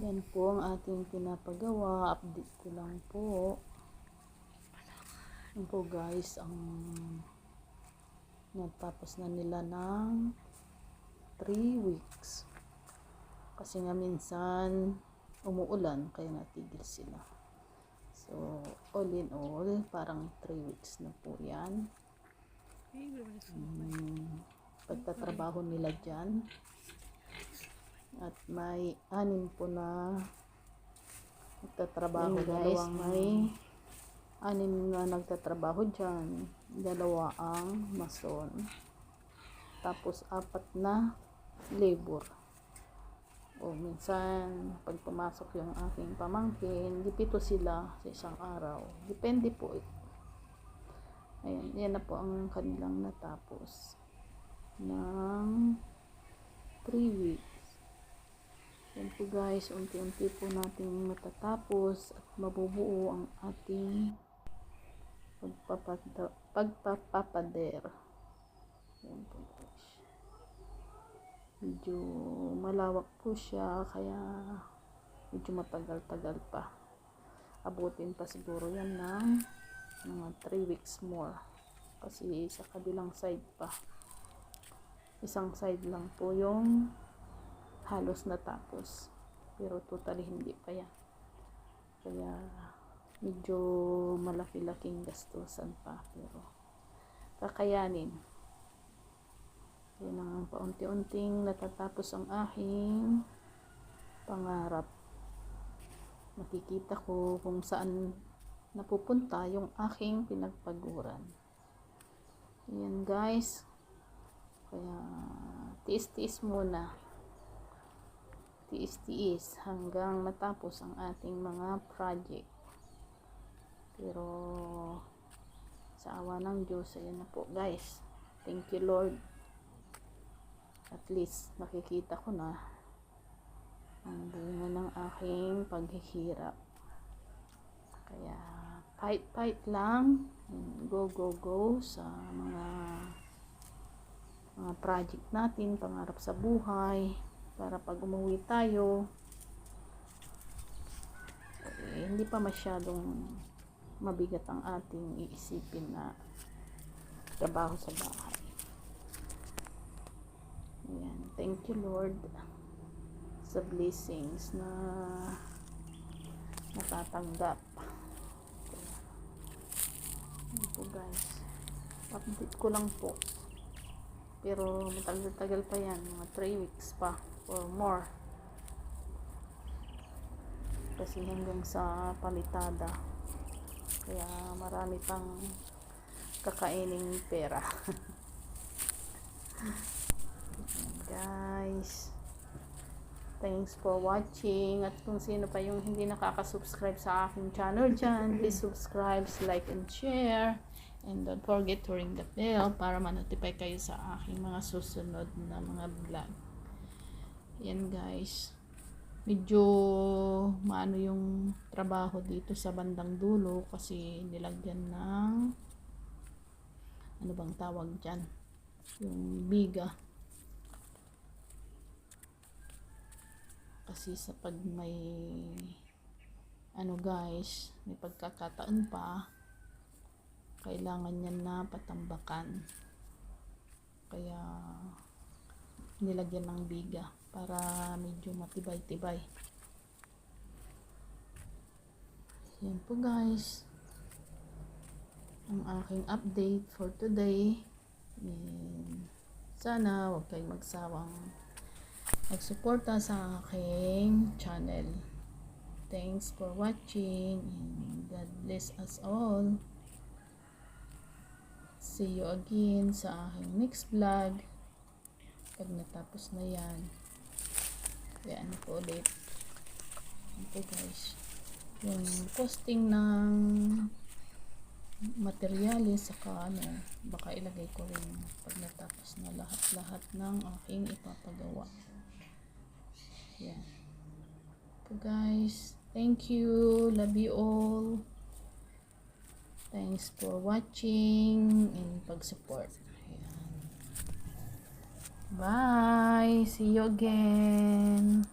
Yan po ang ating pinapagawa. Update ko lang po. Yan po guys, ang natapos na nila ng 3 weeks. Kasi nga minsan umuulan kaya natigil sila. So, all in all, parang 3 weeks na po yan. Hmm, pagtatrabaho nila dyan. At may anim po na nagtatrabaho guys. May anim na nagtatrabaho dyan. Dalawa ang mason. Tapos apat na labor. O minsan, pag pumasok yung aking pamangkin, di pito sila sa isang araw. Depende po. Ayan, yan na po ang kanilang natapos ng 3 weeks. Yan po guys, unti-unti po nating matatapos at mabubuo ang ating pagpapada, pagpapapader. Yan po guys. Medyo malawak po siya, kaya medyo matagal-tagal pa. Abutin pa siguro yan ng mga 3 weeks more. Kasi sa kabilang side pa. Isang side lang po yung halos natapos. Pero totally hindi pa yan. Kaya medyo malaki-laking gastusan pa. Pero kakayanin. Yan ang paunti-unting natatapos ang aking pangarap. Makikita ko kung saan napupunta yung aking pinagpaguran. Yan guys. Kaya tiis-tiis muna tiis-tiis hanggang matapos ang ating mga project. Pero sa awa ng Diyos, ayan na po guys. Thank you Lord. At least nakikita ko na ang bunga ng aking paghihirap. Kaya fight fight lang. Go go go sa mga mga project natin, pangarap sa buhay para pag umuwi tayo eh, hindi pa masyadong mabigat ang ating iisipin na trabaho sa bahay. Ayan. thank you Lord sa blessings na natatanggap. Ayan po guys. Update ko lang po. Pero matagal-tagal pa yan. Mga 3 weeks pa or more. Kasi hanggang sa palitada. Kaya marami pang kakaining pera. Guys thanks for watching. At kung sino pa yung hindi nakaka-subscribe sa aking channel dyan please subscribe, like and share. And don't forget to ring the bell para ma-notify kayo sa aking mga susunod na mga vlog yan guys. Medyo maano yung trabaho dito sa bandang dulo kasi nilagyan ng ano bang tawag dyan? Yung biga. Kasi sa pag may ano guys, may pagkakataon pa kailangan yan na patambakan. Kaya nilagyan ng biga para medyo matibay-tibay. Yan po guys. Ang aking update for today. And sana huwag kayong magsawang magsuporta sa aking channel. Thanks for watching and God bless us all. See you again sa aking next vlog pag natapos na yan kaya ano po ulit po guys. Yung costing ng materyales saka ano baka ilagay ko rin pag natapos na lahat lahat ng aking ipapagawa. Yan. Po guys. Thank you. Love you all. Thanks for watching and pag support Bye. See you again.